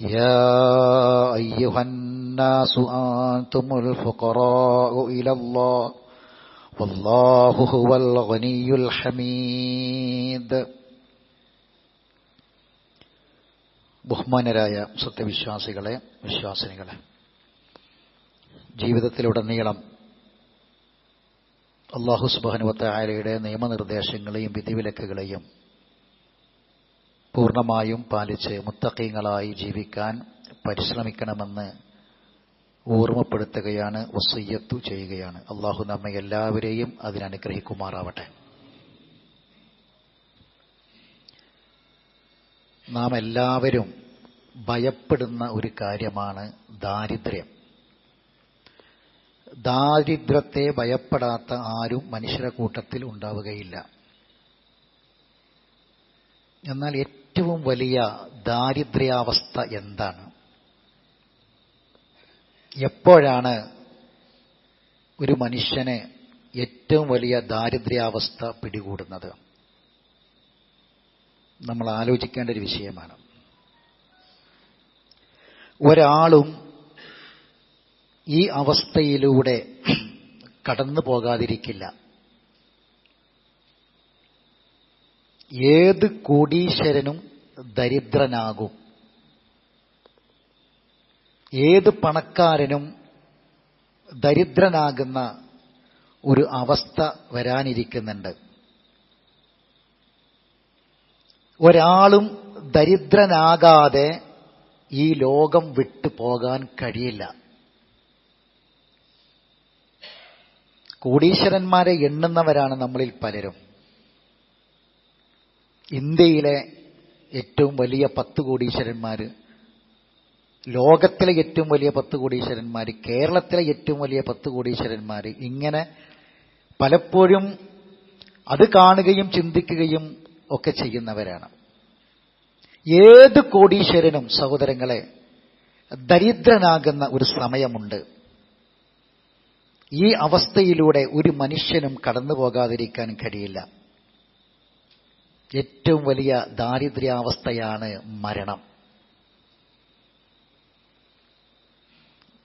يا أيها الناس أنتم الفقراء إلى الله والله هو الغني الحميد ബഹുമാനരായ സത്യവിശ്വാസികളെ വിശ്വാസിനികളെ ജീവിതത്തിലുടനീളം അള്ളാഹു സുബാനുവത്തായാലയുടെ നിയമനിർദ്ദേശങ്ങളെയും വിധിവിലക്കുകളെയും പൂർണമായും പാലിച്ച് മുത്തക്കീങ്ങളായി ജീവിക്കാൻ പരിശ്രമിക്കണമെന്ന് ഓർമ്മപ്പെടുത്തുകയാണ് വസയ്യത്തു ചെയ്യുകയാണ്. അള്ളാഹു നമ്മെ എല്ലാവരെയും അതിനനുഗ്രഹിക്കുമാറാവട്ടെ നാം എല്ലാവരും ഭയപ്പെടുന്ന ഒരു കാര്യമാണ് ദാരിദ്ര്യം. ദാരിദ്ര്യത്തെ ഭയപ്പെടാത്ത ആരും മനുഷ്യരെ കൂട്ടത്തിൽ ഉണ്ടാവുകയില്ല. എന്നാൽ ഏറ്റവും വലിയ ദാരിദ്ര്യാവസ്ഥ എന്താണ്? എപ്പോഴാണ് ഒരു മനുഷ്യന് ഏറ്റവും വലിയ ദാരിദ്ര്യാവസ്ഥ പിടികൂടുന്നത്? നമ്മൾ ആലോചിക്കേണ്ട ഒരു വിഷയമാണ്. ഒരാളും ഈ അവസ്ഥയിലൂടെ കടന്നു പോകാതിരിക്കില്ല ഏത് കോടീശ്വരനും ദരിദ്രനാകും. ഏത് പണക്കാരനും ദരിദ്രനാകുന്ന ഒരു അവസ്ഥ വരാനിരിക്കുന്നുണ്ട്. ഒരാളും ദരിദ്രനാകാതെ ഈ ലോകം വിട്ടു പോകാൻ കഴിയില്ല. കോടീശ്വരന്മാരെ എണ്ണുന്നവരാണ് നമ്മളിൽ പലരും. ഇന്ത്യയിലെ ഏറ്റവും വലിയ പത്ത് കോടീശ്വരന്മാർ ലോകത്തിലെ ഏറ്റവും വലിയ പത്ത് കോടീശ്വരന്മാർ കേരളത്തിലെ ഏറ്റവും വലിയ പത്ത് കോടീശ്വരന്മാർ ഇങ്ങനെ പലപ്പോഴും അത് കാണുകയും ചിന്തിക്കുകയും ഒക്കെ ചെയ്യുന്നവരാണ്. ഏത് കോടീശ്വരനും സഹോദരങ്ങളെ ദരിദ്രനാകുന്ന ഒരു സമയമുണ്ട്. ഈ അവസ്ഥയിലൂടെ ഒരു മനുഷ്യനും കടന്നു പോകാതിരിക്കാൻ കഴിയില്ല. ഏറ്റവും വലിയ ദാരിദ്ര്യാവസ്ഥയാണ് മരണം.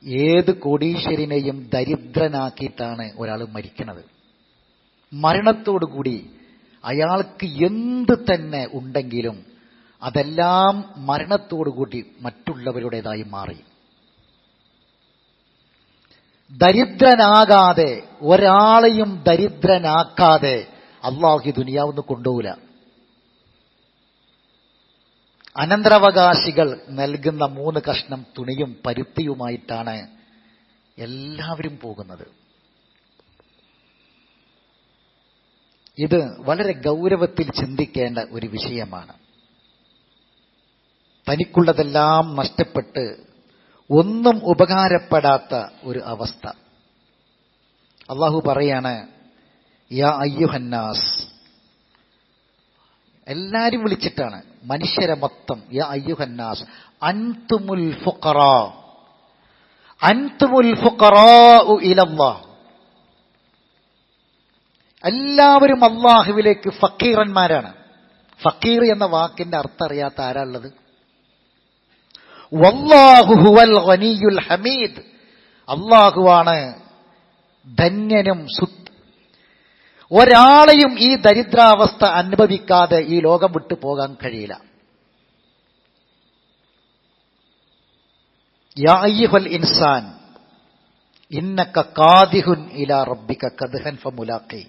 ഏത് കോടീശ്വരനെയും ദരിദ്രനാക്കിയിട്ടാണ് ഒരാൾ മരിക്കുന്നത്. മരണത്തോടുകൂടി അയാൾക്ക് എന്ത് തന്നെ ഉണ്ടെങ്കിലും അതെല്ലാം മരണത്തോടുകൂടി മറ്റുള്ളവരുടേതായി മാറി. ദരിദ്രനാകാതെ ഒരാളെയും ദരിദ്രനാക്കാതെ അള്ളാഹു ദുനിയാവൊന്നും കൊണ്ടുപോകില്ല. അനന്തരാവകാശികൾ നൽകുന്ന മൂന്ന് കഷ്ണം തുണിയും പരുത്തിയുമായിട്ടാണ് എല്ലാവരും പോകുന്നത്. ഇത് വളരെ ഗൗരവത്തിൽ ചിന്തിക്കേണ്ട ഒരു വിഷയമാണ്. തനിക്കുള്ളതെല്ലാം നഷ്ടപ്പെട്ട് ഒന്നും ഉപകാരപ്പെടാത്ത ഒരു അവസ്ഥ. അള്ളാഹു പറയാണ് യാ അയ്യുഹന്നാസ്. എല്ലാരും വിളിച്ചിട്ടാണ്. മനുഷ്യരെ മൊത്തം യാ അയ്യുഹന്നാസ് അൻതുമുൽ ഫുഖറ അൻതുമുൽ ഫുഖറാഉ ഇലല്ലാഹ് എല്ലാവരും അള്ളാഹുവിലേക്ക് ഫക്കീറന്മാരാണ്. ഫക്കീർ എന്ന വാക്കിന്റെ അർത്ഥം അറിയാത്ത ആരാളുള്ളത് ഹമീദ്. അള്ളാഹുവാണ് ധന്യനും ഒരാളെയും ഈ ദരിദ്രാവസ്ഥ അനുഭവിക്കാതെ ഈ ലോകം വിട്ടു പോകാൻ കഴിയില്ല. ഇൻസാൻ ഇന്നക്ക കാദിഹുൻ ഫമുലാഖി.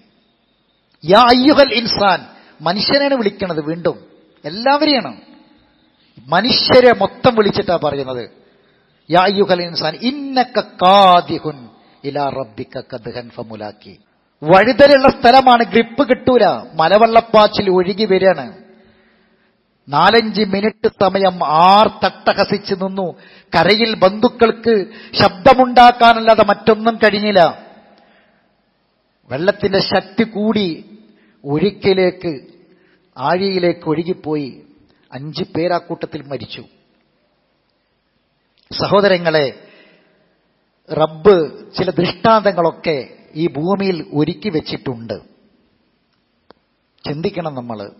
യാ അയ്യുഹൽ ഇൻസാൻ മനുഷ്യനാണ് വിളിക്കുന്നത് വീണ്ടും. എല്ലാവരെയാണ്. മനുഷ്യരെ മൊത്തം വിളിച്ചിട്ടാ പറയുന്നത്. യാ അയ്യുഹൽ ഇൻസാൻ ഇന്നക്ക കാദിഹുൻ ഇലാ റബ്ബിക കദ്ഹൻ ഫമുലാഖി. വഴുതലുള്ള സ്ഥലമാണ് ഗ്രിപ്പ് കിട്ടൂല. മലവെള്ളപ്പാച്ചിൽ ഒഴുകി വരികയാണ്. നാലഞ്ച് മിനിറ്റ് സമയം ആർ തട്ടഹസിച്ച് നിന്നു. കരയിൽ ബന്ധുക്കൾക്ക് ശബ്ദമുണ്ടാക്കാനല്ലാതെ മറ്റൊന്നും കഴിഞ്ഞില്ല. വെള്ളത്തിന്റെ ശക്തി കൂടി ഒഴുക്കിലേക്ക് ആഴിയിലേക്ക് ഒഴുകിപ്പോയി. അഞ്ച് പേരാക്കൂട്ടത്തിൽ മരിച്ചു. സഹോദരങ്ങളെ റബ്ബ് ചില ദൃഷ്ടാന്തങ്ങളൊക്കെ ഈ ഭൂമിയിൽ ഒരുക്കി വെച്ചിട്ടുണ്ട്. ചിന്തിക്കണം നമ്മൾ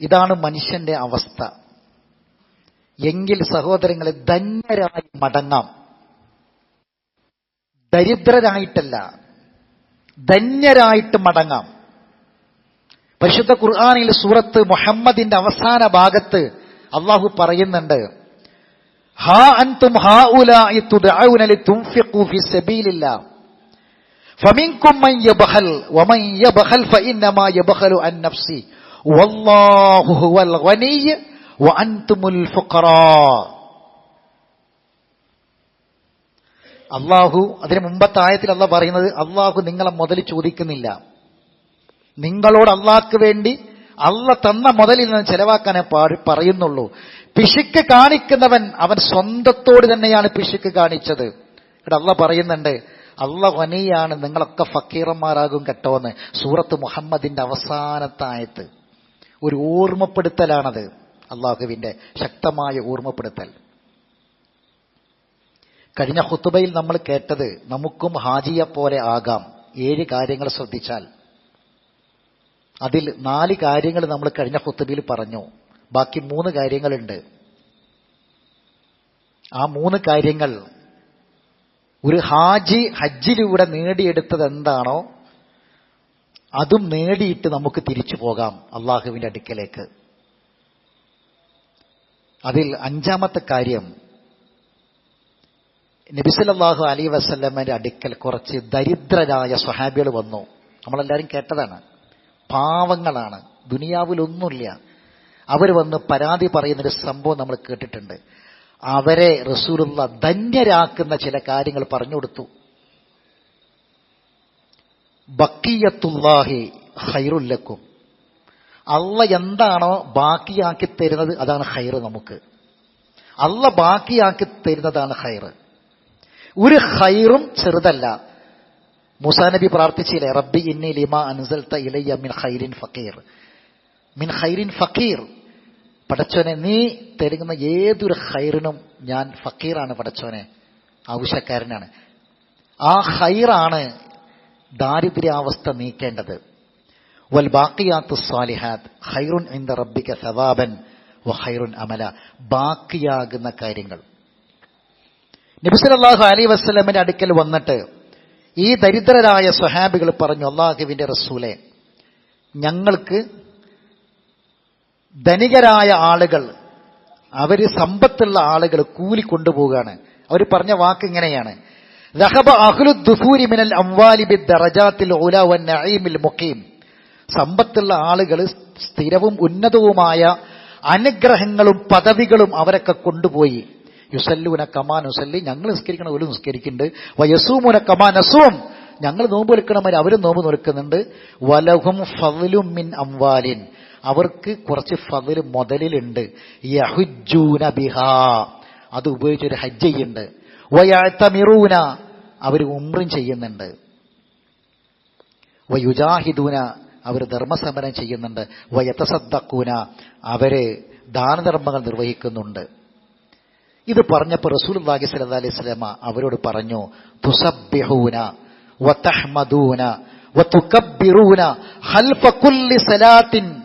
ഇതാണ് മനുഷ്യന്റെ അവസ്ഥ. എങ്കിൽ സഹോദരങ്ങളെ ധന്യരായി മടങ്ങാം. ദരിദ്രരായിട്ടല്ല ധന്യരായിട്ട് മടങ്ങാം. പരിശുദ്ധ ഖുർആാനിൽ സൂറത്ത് മുഹമ്മദിന്റെ അവസാന ഭാഗത്ത് അള്ളാഹു പറയുന്നുണ്ട് ഹാ അൻതും ഹാ തുദഊന ലിതുൻഫിഖു ഫി സബീലില്ലാ അള്ളാഹു അതിന് മുമ്പത്തെ ആയത്തിൽ അല്ല പറയുന്നത് അള്ളാഹു നിങ്ങളെ മുതൽ ചോദിക്കുന്നില്ല. നിങ്ങളോട് അള്ളാഹ്ക്ക് വേണ്ടി അള്ള തന്ന മുതലിൽ നിന്ന് ചെലവാക്കാനേ പറയുന്നുള്ളൂ. പിശുക്ക് കാണിക്കുന്നവൻ അവൻ സ്വന്തത്തോട് തന്നെയാണ് പിശുക്ക് കാണിച്ചത്. ഇവിടെ അള്ള പറയുന്നുണ്ട് അള്ള വനിയാണ് നിങ്ങളൊക്കെ ഫക്കീറന്മാരാകും കേട്ടോന്ന്. സൂറത്ത് മുഹമ്മദിന്റെ അവസാനത്തെ ആയത്ത് ഒരു ഓർമ്മപ്പെടുത്തലാണത്. അള്ളാഹുവിന്റെ ശക്തമായ ഓർമ്മപ്പെടുത്തൽ. കഴിഞ്ഞ ഹുത്തുബയിൽ നമ്മൾ കേട്ടത് നമുക്കും ഹാജിയെ പോലെ ആകാം. ഏഴ് കാര്യങ്ങൾ ശ്രദ്ധിച്ചാൽ. അതിൽ നാല് കാര്യങ്ങൾ നമ്മൾ കഴിഞ്ഞ ഹുത്തുബയിൽ പറഞ്ഞു. ബാക്കി മൂന്ന് കാര്യങ്ങളുണ്ട്. ആ മൂന്ന് കാര്യങ്ങൾ ഒരു ഹാജി ഹജ്ജിലൂടെ നേടിയെടുത്തത് എന്താണോ അതും നേടിയിട്ട് നമുക്ക് തിരിച്ചു പോകാം അള്ളാഹുവിന്റെ അടുക്കലേക്ക്. അതിൽ അഞ്ചാമത്തെ കാര്യം നബിസലല്ലാഹു അലി വസല്ലമ്മന്റെ അടുക്കൽ കുറച്ച് ദരിദ്രരായ സ്വഹാബികൾ വന്നു. നമ്മളെല്ലാവരും കേട്ടതാണ്. പാവങ്ങളാണ്. ദുനിയാവിലൊന്നുമില്ല. അവർ വന്ന് പരാതി പറയുന്നൊരു സംഭവം നമ്മൾ കേട്ടിട്ടുണ്ട്. അവരെ റസൂലുള്ള ധന്യരാക്കുന്ന ചില കാര്യങ്ങൾ പറഞ്ഞു കൊടുത്തു. ബക്കിയത്തുല്ലാഹി ഹൈറുല്ലക്കും അള്ള എന്താണോ ബാക്കിയാക്കി തരുന്നത് അതാണ് ഹൈറ് നമുക്ക്. അള്ള ബാക്കിയാക്കി തരുന്നതാണ് ഹൈറ് ഒരു ഹൈറും ചെറുതല്ല. മുസാ നബി പ്രാർത്ഥിച്ചില്ലേ റബ്ബി ഇന്നി ലിമ അൻസൽത്ത ഇലയ്യ മിൻ ഖൈരിൻ ഫക്കീർ മിൻ ഖൈരിൻ ഫക്കീർ പടച്ചോനെ നീ തരുന്ന ഏതൊരു ഹൈറിനും ഞാൻ ഫക്കീറാണ് പടച്ചോനെ ആവശ്യക്കാരനാണ്. ആ ഹൈറാണ് ദാരിദ്ര്യാവസ്ഥ നീക്കേണ്ടത്. വൽ ബാക്കിയാത്ത് സ്വാലിഹാത്ത് ഹൈറുൻ ഇന്ദ റബ്ബിക സവാബൻ വ ഹൈറുൻ അമല ബാക്കിയാകുന്ന കാര്യങ്ങൾ. നബിസലല്ലാഹു അലൈ വസ്ലമിന്റെ അടുക്കൽ വന്നിട്ട് ഈ ദരിദ്രരായ സ്വഹാബികൾ പറഞ്ഞു അള്ളാഹുവിന്റെ റസൂലെ ഞങ്ങൾക്ക് ധനികരായ ആളുകൾ അവർ സമ്പത്തുള്ള ആളുകൾ കൂലി കൊണ്ടുപോവുകയാണ്. അവർ പറഞ്ഞ വാക്ക് ഇങ്ങനെയാണ്. സമ്പത്തുള്ള ആളുകൾ സ്ഥിരവും ഉന്നതവുമായ അനുഗ്രഹങ്ങളും പദവികളും അവരൊക്കെ കൊണ്ടുപോയി. യുസല്ലൂന കമാ നുസല്ലി ഞങ്ങൾ നിസ്കരിക്കണം ഒരു നിസ്കരിക്കുന്നുണ്ട്. വയസൂമുന കമാ നസൂം ഞങ്ങൾ നോമ്പ് നിൽക്കണമെങ്കിൽ അവരും നോമ്പ് നിൽക്കുന്നുണ്ട്. വലഹും ഫവലും മിൻ അംവാലിൻ അവർക്ക് കുറച്ച് ഫതിൽ മുതലിലുണ്ട്. യഹുജൂന ബിഹാ. അത് ഉപയോഗിച്ചൊരു ഹജ്ജ് ചെയ്യുന്നുണ്ട് അവർ ഉമ്രും ചെയ്യുന്നുണ്ട്. വയുജാഹിദൂന. അവർ ധർമ്മസമരം ചെയ്യുന്നുണ്ട്. വയത്തസദ്ദക്കൂന അവർ ദാനധർമ്മങ്ങൾ നിർവഹിക്കുന്നുണ്ട്. ഇത് പറഞ്ഞപ്പോൾ റസൂൽ അള്ളാഹി സല്ല അലൈഹി സ്വലമ അവരോട് പറഞ്ഞു തുസബ്ബിഹൂന വതഹ്മദൂന വതുകബ്ബിറൂന ഖൽഫ കുല്ലി സലാത്തിൻ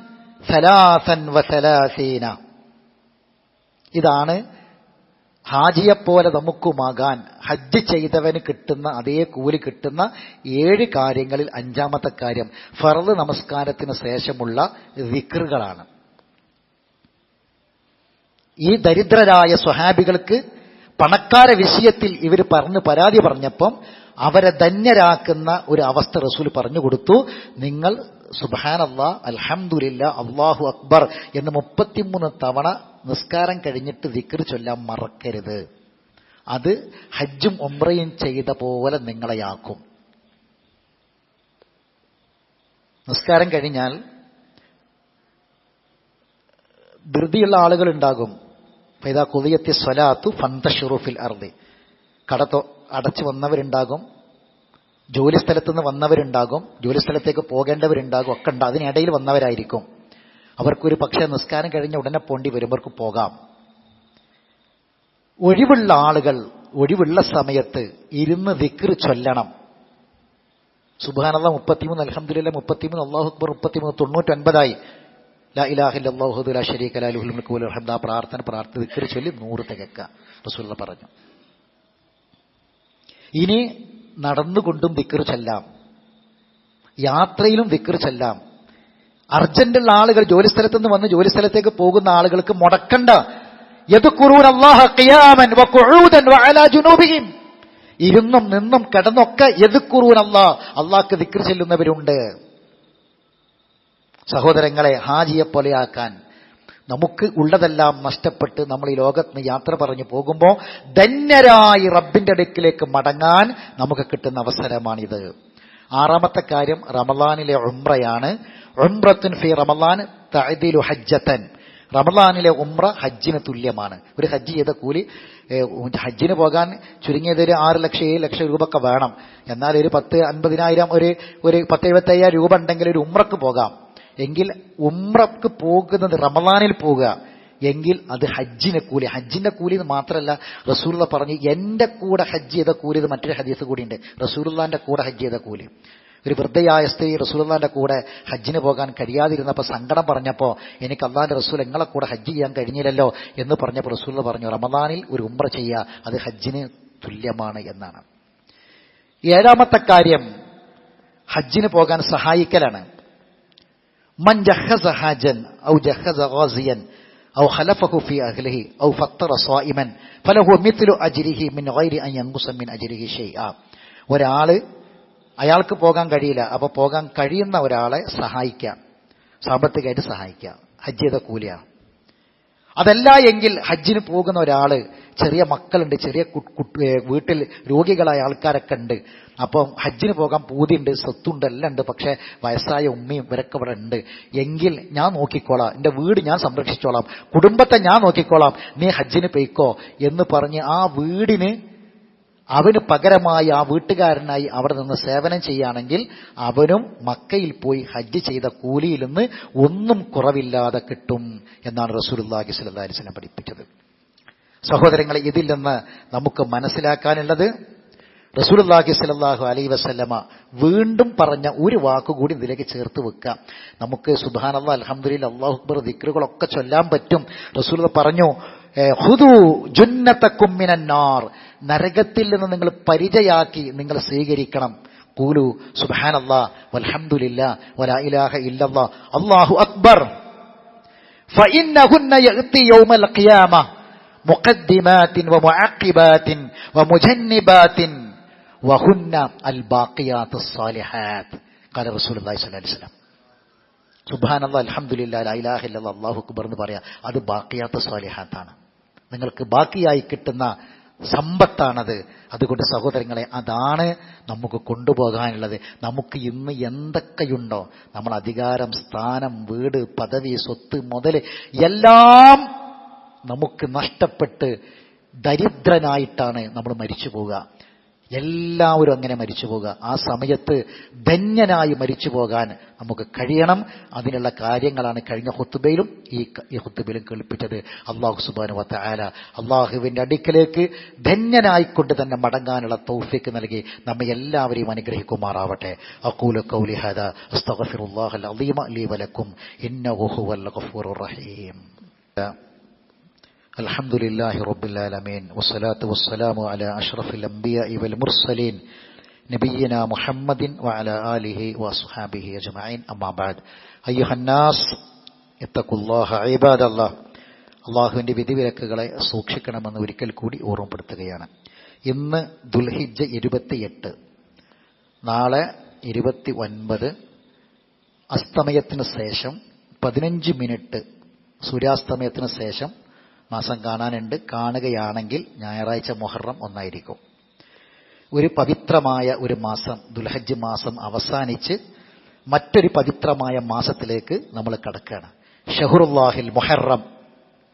സലാസൻ വസലാസീന ഇതാണ് ഹാജിയെപ്പോലെ നമുക്കുമാകാൻ ഹജ്ജ് ചെയ്തവന് കിട്ടുന്ന അതേ കൂലി കിട്ടുന്ന ഏഴ് കാര്യങ്ങളിൽ അഞ്ചാമത്തെ കാര്യം ഫറദ് നമസ്കാരത്തിന് ശേഷമുള്ള വിക്രുകളാണ് ഈ ദരിദ്രരായ സ്വഹാബികൾക്ക് പണക്കാര വിഷയത്തിൽ ഇവർ പറഞ്ഞു പരാതി പറഞ്ഞപ്പം അവരെ ധന്യരാക്കുന്ന ഒരു അവസ്ഥ റസൂൽ പറഞ്ഞു കൊടുത്തു. നിങ്ങൾ സുബാൻ അള്ളാ അൽഹംദുലില്ല അള്ളാഹു അക്ബർ എന്ന് മുപ്പത്തിമൂന്ന് തവണ നിസ്കാരം കഴിഞ്ഞിട്ട് വിക്ർ ചൊല്ലാൻ മറക്കരുത്. അത് ഹജ്ജും ഉംറയും ചെയ്ത പോലെ നിങ്ങളെയാക്കും നിസ്കാരം കഴിഞ്ഞാൽ ധൃതിയുള്ള ആളുകൾ ഉണ്ടാകും പൈതാ കുതിയത്തി സ്വലാത്തു ഫന്തഷുറുഫിൽ അർദി. കടത്തോ അടച്ചു വന്നവരുണ്ടാകും. ജോലി സ്ഥലത്ത് നിന്ന് വന്നവരുണ്ടാകും ജോലിസ്ഥലത്തേക്ക് പോകേണ്ടവരുണ്ടാകും ഒക്കെ ഉണ്ട്. അതിനിടയിൽ വന്നവരായിരിക്കും. അവർക്കൊരു പക്ഷേ നിസ്കാരം കഴിഞ്ഞ ഉടനെ പോണ്ടി വരുമ്പർക്ക് പോകാം. ഒഴിവുള്ള ആളുകൾ ഒഴിവുള്ള സമയത്ത് ഇരുന്ന് ദിക്ർ ചൊല്ലണം. സുബാനല്ല മുപ്പത്തിമൂന്ന് അലഹമ്മദില്ല മുപ്പത്തിമൂന്ന് അള്ളാഹു അക്ബർ മുപ്പത്തിമൂന്ന് തൊണ്ണൂറ്റൊൻപതായി. ലാ ഇലാഹില്ലാഹു അള്ളാഹുദ് ലാ ലുഹുൽ മുൽക്കു വലൽ ഹംദ്. ആ പ്രാർത്ഥന പ്രാർത്ഥന ദിക്ർ ചൊല്ലി നൂറ് തികക്കുക റസൂലുള്ള പറഞ്ഞു. ഇനി നടന്നുകൊണ്ടും ദിക്ർ ചെല്ലാം. യാത്രയിലും ദിക്ർ ചെല്ലാം. അർജന്റുള്ള ആളുകൾ ജോലിസ്ഥലത്ത് നിന്ന് വന്ന് ജോലിസ്ഥലത്തേക്ക് പോകുന്ന ആളുകൾക്ക് മുടക്കണ്ട. ഇരുന്നും നിന്നും കിടന്നൊക്കെ എതുക്കുറൂൻ അള്ളാഹ് അള്ളാഹ്ക്ക് ദിക്ർ ചെല്ലുന്നവരുണ്ട്. സഹോദരങ്ങളെ ഹാജിയെ പോലെയാക്കാൻ നമുക്ക് ഉള്ളതെല്ലാം നഷ്ടപ്പെട്ട് നമ്മൾ ഈ ലോകത്ത് നിന്ന് യാത്ര പറഞ്ഞു പോകുമ്പോൾ ധന്യരായി റബ്ബിന്റെ അടുക്കിലേക്ക് മടങ്ങാൻ നമുക്ക് കിട്ടുന്ന അവസരമാണിത്. ആറാമത്തെ കാര്യം റമലാനിലെ ഉംറയാണ്. ഉംറത്തുൻ ഫി റമലാൻ തഅദിലു ഹജ്ജത്തൻ. റമലാനിലെ ഉംറ ഹജ്ജിന് തുല്യമാണ്. ഒരു ഹജ്ജ് ചെയ്ത കൂലി ഹജ്ജിന് പോകാൻ ചുരുങ്ങിയത് ഒരു ആറ് ലക്ഷം ഏഴ് ലക്ഷം രൂപ ഒക്കെ വേണം. എന്നാൽ ഒരു പത്ത് അൻപതിനായിരം ഒരു ഒരു പത്ത് എഴുപത്തയ്യായിരം രൂപ ഉണ്ടെങ്കിൽ ഒരു ഉംറക്ക് പോകാം. എങ്കിൽ ഉമ്രക്ക് പോകുന്നത് റമദാനിൽ പോവുക. എങ്കിൽ അത് ഹജ്ജിന്റെ കൂലി. ഹജ്ജിന്റെ കൂലി എന്ന് മാത്രമല്ല റസൂലുള്ള പറഞ്ഞു എന്റെ കൂടെ ഹജ്ജ് ചെയ്ത കൂലി ഇത് മറ്റൊരു ഹദീസ് കൂടിയുണ്ട്. റസൂലുള്ളാന്റെ കൂടെ ഹജ്ജ് ചെയ്ത കൂലി. ഒരു വൃദ്ധയായ സ്ത്രീ റസൂലുള്ളാന്റെ കൂടെ ഹജ്ജിന് പോകാൻ കഴിയാതിരുന്നപ്പോൾ സങ്കടം പറഞ്ഞപ്പോൾ എനിക്ക് അള്ളാന്റെ റസൂൽ എങ്ങളെ കൂടെ ഹജ്ജ് ചെയ്യാൻ കഴിഞ്ഞില്ലല്ലോ എന്ന് പറഞ്ഞപ്പോൾ റസൂൽ പറഞ്ഞു റമദാനിൽ ഒരു ഉമ്ര ചെയ്യുക അത് ഹജ്ജിന് തുല്യമാണ് എന്നാണ്. ഏഴാമത്തെ കാര്യം ഹജ്ജിന് പോകാൻ സഹായിക്കലാണ്. من جهز حاجا أو جهز غازيا أو خلفه في أهله أو فطر صائما فله مثل أجره من غير أن ينقص من أجره شيئا ഒരാള് അയാൾക്ക് പോകാൻ കഴിയില്ല അപ്പൊ പോകാൻ കഴിയുന്ന ഒരാളെ സഹായിക്കാം സാമ്പത്തികമായിട്ട് സഹായിക്കാം ഹജ്ജ് ചെയ്ത കൂലിയാണ് അതല്ല എങ്കിൽ ഹജ്ജിന് പോകുന്ന ഒരാൾ ചെറിയ മക്കളുണ്ട് ചെറിയ വീട്ടിൽ രോഗികളായ ആൾക്കാരൊക്കെ ഉണ്ട്. അപ്പം ഹജ്ജിന് പോകാൻ പൂതിയുണ്ട് സ്വത്തുണ്ട് എല്ലാം ഉണ്ട്. പക്ഷെ വയസ്സായ ഉമ്മയും ഇവരൊക്കെ ഇവിടെ ഉണ്ട്. എങ്കിൽ ഞാൻ നോക്കിക്കോളാം. എന്റെ വീട് ഞാൻ സംരക്ഷിച്ചോളാം. കുടുംബത്തെ ഞാൻ നോക്കിക്കോളാം. നീ ഹജ്ജിന് പൊയ്ക്കോ എന്ന് പറഞ്ഞ് ആ വീടിന് അവന് പകരമായി ആ വീട്ടുകാരനായി അവിടെ നിന്ന് സേവനം ചെയ്യുകയാണെങ്കിൽ അവനും മക്കയിൽ പോയി ഹജ്ജ് ചെയ്ത കൂലിയിൽ നിന്ന് ഒന്നും കുറവില്ലാതെ കിട്ടും എന്നാണ് അലൈഹി വസല്ലം പഠിപ്പിച്ചത്. സഹോദരങ്ങളെ ഇതിൽ നിന്ന് നമുക്ക് മനസ്സിലാക്കാനുള്ളത് റസൂലുള്ളാഹി സ്വല്ലല്ലാഹു അലൈ വസല്ലമ വീണ്ടും പറഞ്ഞ ഒരു വാക്കുകൂടി ഇതിലേക്ക് ചേർത്ത് വെക്കാം നമുക്ക് സുബ്ഹാനല്ലാഹ് അൽഹംദുലില്ലാഹ് അല്ലാഹു അക്ബർ ദിക്റുകളൊക്കെ ചൊല്ലാൻ പറ്റും. റസൂൽ പറഞ്ഞു ഹുദു ജുന്നത്തക്കും മിനന്നാർ നരകത്തിൽ നിന്ന് നിങ്ങൾ പരിചയാക്കി നിങ്ങൾ സ്വീകരിക്കണം കൂലു സുബ്ഹാനല്ലാ വൽഹംദുലില്ലാ വലാ ഇലാഹ ഇല്ലല്ലാ അല്ലാഹു അക്ബർ فإنهن يأتي يوم القيامة مقدمات ومعقبات ومجنبات وهن الباقيات الصالحات قال رسول الله صلى الله عليه وسلم സുബാനല്ല അലഹമുല്ല ലൈലാഹില്ല അള്ളാഹു അക്ബർ എന്ന് പറയാം അത് ബാക്കിയാത്ത സ്വാലിഹാത്താണ് നിങ്ങൾക്ക് ബാക്കിയായി കിട്ടുന്ന സമ്പത്താണത്. അതുകൊണ്ട് സഹോദരങ്ങളെ അതാണ് നമുക്ക് കൊണ്ടുപോകാനുള്ളത്. നമുക്ക് ഇന്ന് എന്തൊക്കെയുണ്ടോ? നമ്മൾ അധികാരം സ്ഥാനം വീട് പദവി സ്വത്ത് മുതൽ എല്ലാം നമുക്ക് നഷ്ടപ്പെട്ട് ദരിദ്രനായിട്ടാണ് നമ്മൾ മരിച്ചു പോവുക. എല്ലാവരും അങ്ങനെ മരിച്ചു പോകുക ആ സമയത്ത് ധന്യനായി മരിച്ചു പോകാൻ നമുക്ക് കഴിയണം. അതിനുള്ള കാര്യങ്ങളാണ് കഴിഞ്ഞ ഹുത്തുബയിലും ഈ ഈ ഹുത്തുബയിലും കേൾപ്പിച്ചത്. അള്ളാഹു സുബാനു വത്ത ആല അള്ളാഹുവിന്റെ അടുക്കലേക്ക് ധന്യനായിക്കൊണ്ട് തന്നെ മടങ്ങാനുള്ള തൗഫിക്ക് നൽകി നമ്മെ എല്ലാവരെയും അനുഗ്രഹിക്കുമാറാവട്ടെ. അക്കൂല കൗലി ഹദ റഹീം. الحمد لله رب العالمين والصلاة والسلام على أشرف الأنبياء والمرسلين نبينا محمد وعلى آله وأصحابه أجمعين أما بعد أيها الناس اتقوا الله عباد الله അള്ളാഹുവിന്റെ വിധിവിലക്കുകളെ സൂക്ഷിക്കണമെന്ന് ഒരിക്കൽ കൂടി ഓർമ്മപ്പെടുത്തുകയാണ് ഇന്ന് ദുൽഹിജ് ഇരുപത്തിയെട്ട് നാളെ ഇരുപത്തി ഒൻപത് അസ്തമയത്തിന് ശേഷം പതിനഞ്ച് മിനിറ്റ് സൂര്യാസ്തമയത്തിന് ശേഷം മാസം കാണാനുണ്ട്. കാണുകയാണെങ്കിൽ ഞായറാഴ്ച മൊഹറം ഒന്നായിരിക്കും. ഒരു പവിത്രമായ ഒരു മാസം ദുൽഹജ്ജ് മാസം അവസാനിച്ച് മറ്റൊരു പവിത്രമായ മാസത്തിലേക്ക് നമ്മൾ കടക്കുകയാണ്. ഷഹുറുല്ലാഹിൽ മൊഹറം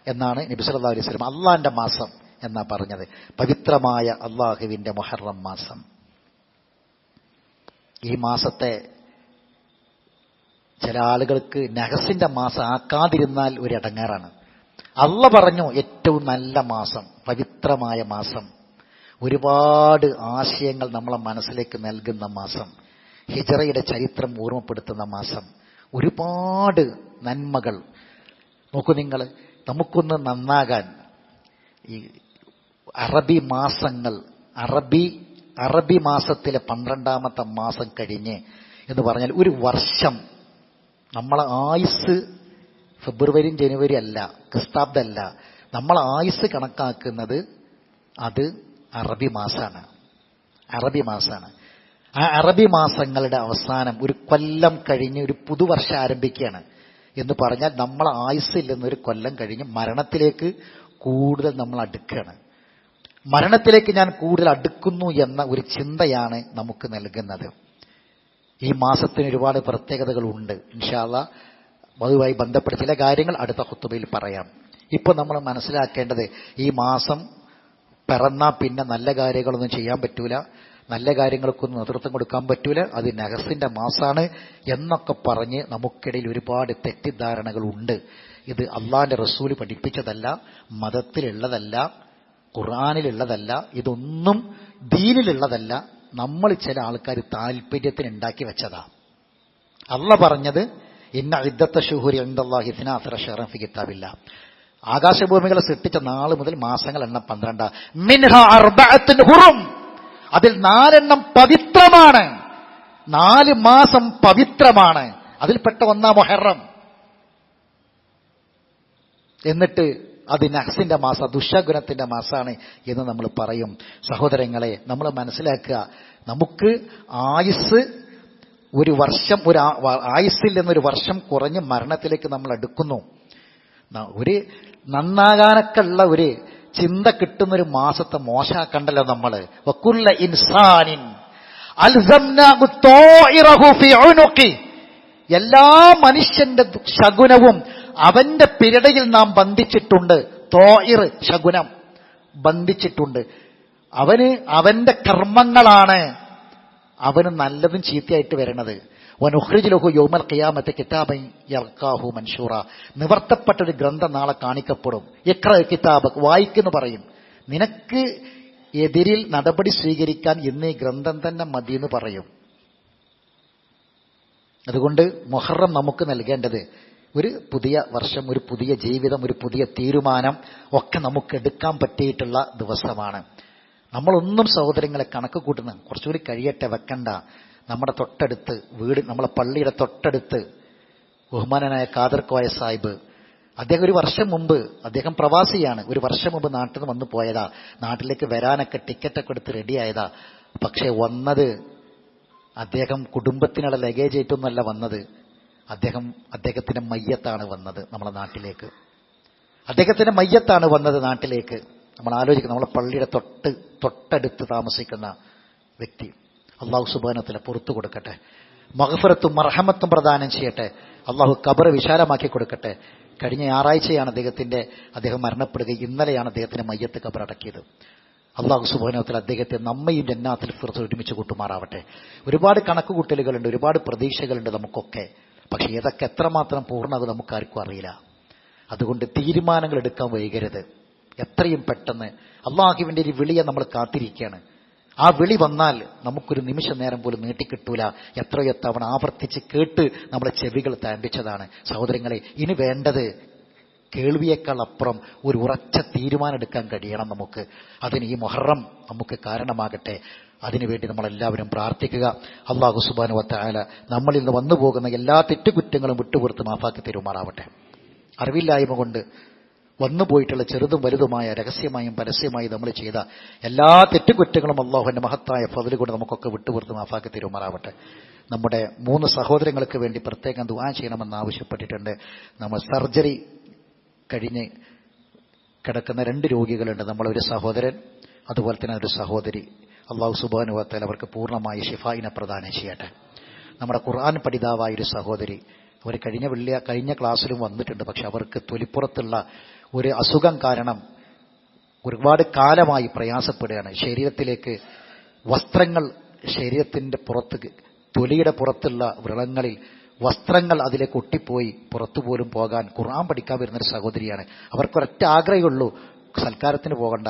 എന്നാണ് നബി സല്ലല്ലാഹു അലൈഹി സ്വലം അള്ളാന്റെ മാസം എന്നാ പറഞ്ഞത്. പവിത്രമായ അള്ളാഹുവിന്റെ മൊഹറം മാസം. ഈ മാസത്തെ ചില ആളുകൾക്ക് നഹസിന്റെ മാസം ആക്കാതിരുന്നാൽ ഒരു ഇടങ്ങാറാണ് അള്ള പറഞ്ഞു ഏറ്റവും നല്ല മാസം പവിത്രമായ മാസം. ഒരുപാട് ആശയങ്ങൾ നമ്മളെ മനസ്സിലേക്ക് നൽകുന്ന മാസം. ഹിജറയുടെ ചരിത്രം ഓർമ്മപ്പെടുത്തുന്ന മാസം. ഒരുപാട് നന്മകൾ. നോക്കൂ നിങ്ങൾ നമുക്കൊന്ന് നന്നാകാൻ ഈ അറബി മാസങ്ങൾ അറബി അറബി മാസത്തിലെ പന്ത്രണ്ടാമത്തെ മാസം കഴിഞ്ഞ് എന്ന് പറഞ്ഞാൽ ഒരു വർഷം. നമ്മളെ ആയുസ് ഫെബ്രുവരിയും ജനുവരി അല്ല ക്രിസ്താബ്ദല്ല നമ്മൾ ആയുസ് കണക്കാക്കുന്നത് അത് അറബി മാസമാണ് അറബി മാസമാണ് ആ അറബി മാസങ്ങളുടെ അവസാനം ഒരു കൊല്ലം കഴിഞ്ഞ് ഒരു പുതുവർഷം ആരംഭിക്കുകയാണ്. എന്ന് പറഞ്ഞാൽ നമ്മൾ ആയുസ്സിൽ ഒരു കൊല്ലം കഴിഞ്ഞ് മരണത്തിലേക്ക് കൂടുതൽ നമ്മൾ അടുക്കുകയാണ്. മരണത്തിലേക്ക് ഞാൻ കൂടുതൽ അടുക്കുന്നു എന്ന ഒരു ചിന്തയാണ് നമുക്ക് നൽകുന്നത്. ഈ മാസത്തിന് ഒരുപാട് പ്രത്യേകതകളുണ്ട്. ഇൻഷാല്ല അതുമായി ബന്ധപ്പെട്ട ചില കാര്യങ്ങൾ അടുത്ത കുത്തുബയിൽ പറയാം. ഇപ്പോൾ നമ്മൾ മനസ്സിലാക്കേണ്ടത് ഈ മാസം പിറന്നാൽ പിന്നെ നല്ല കാര്യങ്ങളൊന്നും ചെയ്യാൻ പറ്റൂല. നല്ല കാര്യങ്ങൾക്കൊന്നും നേതൃത്വം കൊടുക്കാൻ പറ്റൂല. അത് നഹസിന്റെ മാസാണ് എന്നൊക്കെ പറഞ്ഞ് നമുക്കിടയിൽ ഒരുപാട് തെറ്റിദ്ധാരണകളുണ്ട്. ഇത് അള്ളാന്റെ റസൂൽ പഠിപ്പിച്ചതല്ല മതത്തിലുള്ളതല്ല ഖുറാനിലുള്ളതല്ല ഇതൊന്നും ദീനിലുള്ളതല്ല. നമ്മൾ ചില ആൾക്കാർ താല്പര്യത്തിന് ഉണ്ടാക്കി വെച്ചതാ. അള്ള പറഞ്ഞത് ഇന്ന ഇദ്ദത്ത ഷുഹൂരി എന്തല്ലാഹി ഷെറം ഫി കിതാബില്ല. ആകാശഭൂമികളെ സൃഷ്ടിച്ച നാൾ മുതൽ മാസങ്ങൾ എണ്ണം പന്ത്രണ്ട്. മിൻഹ അർബഅത്തുൻ ഹുറും. അതിൽ നാലെണ്ണം പവിത്രമാണ്. നാല് മാസം പവിത്രമാണ്. അതിൽപ്പെട്ട ഒന്നാം മൊഹറം. എന്നിട്ട് അത് നഹ്സിന്റെ മാസ ദുഷഗുണത്തിന്റെ മാസമാണ് എന്ന് നമ്മൾ പറയും. സഹോദരങ്ങളെ നമ്മൾ മനസ്സിലാക്കുക. നമുക്ക് ആയുസ് ഒരു വർഷം ഒരു ആയുസ്സിൽ നിന്നൊരു വർഷം കുറഞ്ഞ് മരണത്തിലേക്ക് നമ്മൾ അടുക്കുന്നു. ഒരു നന്നാകാനൊക്കെയുള്ള ഒരു ചിന്ത കിട്ടുന്ന ഒരു മാസത്തെ മോശമാക്കണ്ടല്ലോ നമ്മൾ വക്കുല്ല ഇൻസാനിൻ എല്ലാ മനുഷ്യന്റെ ശകുനവും അവന്റെ പിരടയിൽ നാം ബന്ധിച്ചിട്ടുണ്ട്. തോയിർ ശകുനം ബന്ധിച്ചിട്ടുണ്ട്. അവന് അവന്റെ കർമ്മങ്ങളാണ്. അവന് നല്ലതും ചീത്തയായിട്ട് വരണത്. വനുഹ്രിജിലഹു യോമൽ ഖിയാമത്തെ കിതാബൻ യർക്കാഹു മൻഷൂറ. നിവർത്തപ്പെട്ട ഒരു ഗ്രന്ഥം നാളെ കാണിക്കപ്പെടും. എക്ര കിതാബ് വായിക്കുന്ന പറയും. നിനക്ക് എതിരിൽ നടപടി സ്വീകരിക്കാൻ ഇന്ന് ഈ ഗ്രന്ഥം തന്നെ മതി എന്ന് പറയും. അതുകൊണ്ട് മൊഹറം നമുക്ക് നൽകേണ്ടത് ഒരു പുതിയ വർഷം ഒരു പുതിയ ജീവിതം ഒരു പുതിയ തീരുമാനം ഒക്കെ നമുക്ക് എടുക്കാൻ പറ്റിയിട്ടുള്ള ദിവസമാണ്. നമ്മളൊന്നും സഹോദരങ്ങളെ കണക്ക് കൂട്ടുന്ന കുറച്ചുകൂടി കഴിയട്ടെ വെക്കണ്ട. നമ്മുടെ തൊട്ടടുത്ത് വീട് നമ്മളെ പള്ളിയുടെ തൊട്ടടുത്ത് ബഹുമാനനായ ഖാദർ കോയ സാഹിബ്. അദ്ദേഹം ഒരു വർഷം മുമ്പ് അദ്ദേഹം പ്രവാസിയാണ്. ഒരു വർഷം മുമ്പ് നാട്ടിൽ നിന്ന് വന്നു പോയതാ. നാട്ടിലേക്ക് വരാനൊക്കെ ടിക്കറ്റൊക്കെ എടുത്ത് റെഡിയായതാ. പക്ഷേ വന്നത് അദ്ദേഹം കുടുംബത്തിനുള്ള ലഗേജ് ആയിട്ടൊന്നല്ല വന്നത്. അദ്ദേഹം അദ്ദേഹത്തിന്റെ മയ്യത്താണ് വന്നത് നമ്മുടെ നാട്ടിലേക്ക്. അദ്ദേഹത്തിന്റെ മയ്യത്താണ് വന്നത് നാട്ടിലേക്ക്. നമ്മൾ ആലോചിക്കുന്നത് നമ്മളെ പള്ളിയുടെ തൊട്ട് തൊട്ടടുത്ത് താമസിക്കുന്ന വ്യക്തി. അള്ളാഹു സുബാനത്തിലെ പുറത്തു കൊടുക്കട്ടെ. മഹഫറത്തും മർഹമത്തും പ്രദാനം ചെയ്യട്ടെ. അള്ളാഹു കബർ വിശാലമാക്കി കൊടുക്കട്ടെ. കഴിഞ്ഞ ഞായറാഴ്ചയാണ് അദ്ദേഹത്തിന്റെ അദ്ദേഹം മരണപ്പെടുക ഇന്നലെയാണ് അദ്ദേഹത്തിന്റെ മയ്യത്ത് കബറടക്കിയത് അള്ളാഹു സുബാനത്തിൽ അദ്ദേഹത്തെ നമ്മയും ജന്നാത്തിൽ ഫിറത്ത് ഒരുമിച്ച് കൂട്ടുമാറാവട്ടെ. ഒരുപാട് കണക്കുകൂട്ടലുകളുണ്ട് ഒരുപാട് പ്രതീക്ഷകളുണ്ട് നമുക്കൊക്കെ. പക്ഷെ ഏതൊക്കെ എത്രമാത്രം പൂർണത നമുക്കാർക്കും അറിയില്ല. അതുകൊണ്ട് തീരുമാനങ്ങൾ എടുക്കാൻ വൈകരുത്. എത്രയും പെട്ടെന്ന് അള്ളാഹുവിന്റെ ഒരു വിളിയെ നമ്മൾ കാത്തിരിക്കുകയാണ്. ആ വിളി വന്നാൽ നമുക്കൊരു നിമിഷ നേരം പോലും നീട്ടിക്കിട്ടൂല. എത്രയോ തവണ ആവർത്തിച്ച് കേട്ട് നമ്മളെ ചെവികൾ താമ്പിച്ചതാണ്. സഹോദരങ്ങളെ ഇനി വേണ്ടത് കേൾവിയേക്കാൾ അപ്പുറം ഒരു ഉറച്ച തീരുമാനമെടുക്കാൻ കഴിയണം നമുക്ക്. അതിന് ഈ മൊഹറം നമുക്ക് കാരണമാകട്ടെ. അതിനുവേണ്ടി നമ്മളെല്ലാവരും പ്രാർത്ഥിക്കുക. അള്ളാഹു സുബാനു വത്തായാല നമ്മളിൽ നിന്ന് വന്നു പോകുന്ന എല്ലാ തെറ്റുകുറ്റങ്ങളും വിട്ടുപുറത്ത് മാഫാക്കി തരുമാറാവട്ടെ. അറിവില്ലായ്മ കൊണ്ട് വന്നുപോയിട്ടുള്ള ചെറുതും വലുതുമായ രഹസ്യമായും പരസ്യമായും നമ്മൾ ചെയ്ത എല്ലാ തെറ്റുകുറ്റങ്ങളും അള്ളാഹുവിന്റെ മഹത്തായ ഫതിൽ കൊണ്ട് നമുക്കൊക്കെ വിട്ടുപുറത്ത് മാഫാക്കി തീരുമാറാവട്ടെ. നമ്മുടെ മൂന്ന് സഹോദരങ്ങൾക്ക് വേണ്ടി പ്രത്യേകം ദുആ ചെയ്യണമെന്ന് ആവശ്യപ്പെട്ടിട്ടുണ്ട്. നമ്മൾ സർജറി കഴിഞ്ഞ് കിടക്കുന്ന രണ്ട് രോഗികളുണ്ട്. നമ്മളൊരു സഹോദരൻ അതുപോലെ തന്നെ ഒരു സഹോദരി. അള്ളാഹു സുബാനുവത്താൽ അവർക്ക് പൂർണമായി ഷിഫായിനെ പ്രദാനം ചെയ്യട്ടെ. നമ്മുടെ ഖുർആൻ പഠിതാവായ ഒരു സഹോദരി അവർ കഴിഞ്ഞ വെള്ളിയ കഴിഞ്ഞ ക്ലാസ്സിലും വന്നിട്ടുണ്ട്. പക്ഷെ അവർക്ക് തൊലിപ്പുറത്തുള്ള ഒരു അസുഖം കാരണം ഒരുപാട് കാലമായി പ്രയാസപ്പെടുകയാണ്. ശരീരത്തിലേക്ക് വസ്ത്രങ്ങൾ ശരീരത്തിന്റെ പുറത്ത് തൊലിയുടെ പുറത്തുള്ള വ്രണങ്ങളിൽ വസ്ത്രങ്ങൾ അതിലേക്ക് ഒട്ടിപ്പോയി പുറത്തുപോലും പോകാൻ ഖുർആൻ പഠിക്കാൻ വരുന്നൊരു സഹോദരിയാണ്. അവർക്കൊരൊറ്റ ആഗ്രഹമുള്ളൂ സൽക്കാരത്തിന് പോകണ്ട.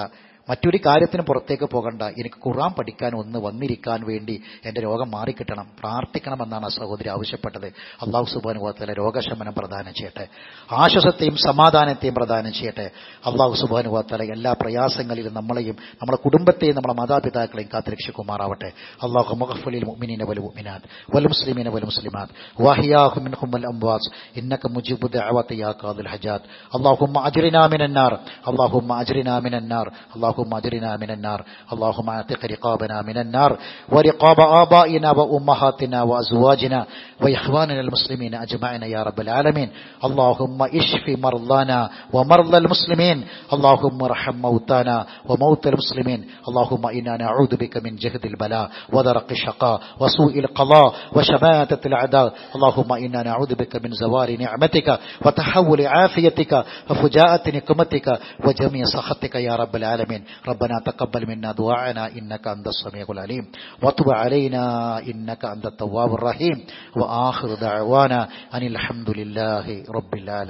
മറ്റൊരു കാര്യത്തിന് പുറത്തേക്ക് പോകണ്ട. എനിക്ക് ഖുറാൻ പഠിക്കാൻ ഒന്ന് വന്നിരിക്കാൻ വേണ്ടി എന്റെ രോഗം മാറിക്കിട്ടണം. പ്രാർത്ഥിക്കണമെന്നാണ് ആ സഹോദരി ആവശ്യപ്പെട്ടത്. അള്ളാഹു സുബാനുഭവത്തിലെ രോഗശമനം പ്രദാനം ചെയ്യട്ടെ. ആശ്വാസത്തെയും സമാധാനത്തെയും പ്രദാനം ചെയ്യട്ടെ. അള്ളാഹു സുബാനുഭവത്തിലെ എല്ലാ പ്രയാസങ്ങളിലും നമ്മളെയും നമ്മുടെ കുടുംബത്തെയും നമ്മുടെ മാതാപിതാക്കളെയും കാത്തിരക്ഷിക്കുമാറാവട്ടെ. അള്ളാഹു മുഹഫുലിൽ മുഅ്മിനീന വൽ മുഅ്മിനാത്ത് വൽ മുസ്ലിമീന വൽ മുസ്ലിമാത്ത്. വഹിയാഹു മിൻഹും വൽ അംവാസ്. ഇന്നക മുജീബു ദഅവതി യാ ഖാദുൽ ഹജാത്ത്. അല്ലാഹുമ്മ അജ്രിനാ മിനന്നാർ അല്ലാഹുമ്മ അജ്രിനാ മിനന്നാർ അല്ലാഹു اللهم اجرنا من النار. اللهم اعتق رقابنا من النار ورقاب آبائنا وأمهاتنا وأزواجنا وإخواننا المسلمين أجمعين يا رب العالمين. اللهم اشف مرضانا ومرضى المسلمين. اللهم ارحم موتانا وموتى المسلمين. اللهم إنا نعوذ بك من جهد البلاء ودرق الشقاء وسوء القضاء وشماتة الأعداء. اللهم إنا نعوذ بك من زوال نعمتك وتحول عافيتك وفجاءة نقمتك وجميع سخطك يا رب العالمين. ربنا تقبل منا دعاءنا إنك أنت السميع العليم وتب علينا إنك أنت التواب الرحيم وآخر دعوانا أن الحمد لله رب العالمين